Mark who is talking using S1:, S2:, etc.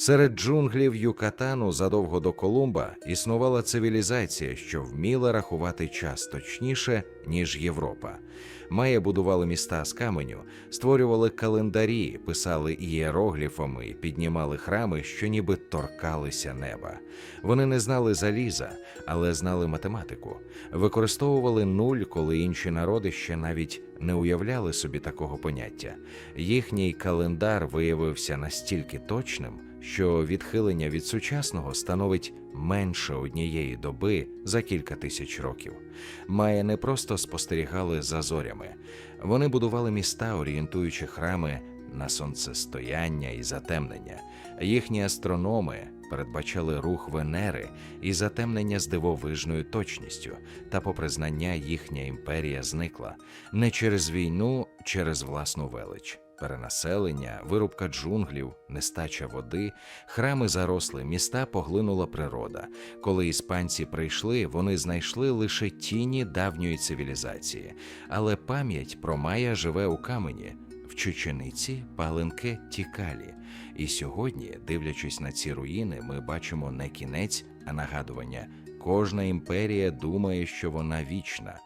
S1: Серед джунглів Юкатану задовго до Колумба існувала цивілізація, що вміла рахувати час точніше, ніж Європа. Майя будували міста з каменю, створювали календарі, писали ієрогліфами, піднімали храми, що ніби торкалися неба. Вони не знали заліза, але знали математику, використовували нуль, коли інші народи ще навіть не уявляли собі такого поняття. Їхній календар виявився настільки точним, що відхилення від сучасного становить менше однієї доби за кілька тисяч років. Майя не просто спостерігали за зорями, вони будували міста, орієнтуючи храми на сонцестояння і затемнення. Їхні астрономи передбачали рух Венери і затемнення з дивовижною точністю, та, попри знання, їхня імперія зникла не через війну, через власну велич. Перенаселення, вирубка джунглів, нестача води, храми заросли, міста поглинула природа. Коли іспанці прийшли, вони знайшли лише тіні давньої цивілізації, але пам'ять про Майя живе у камені, в Чечениці, Паленке, Тікалі. І сьогодні, дивлячись на ці руїни, ми бачимо не кінець, а нагадування. Кожна імперія думає, що вона вічна.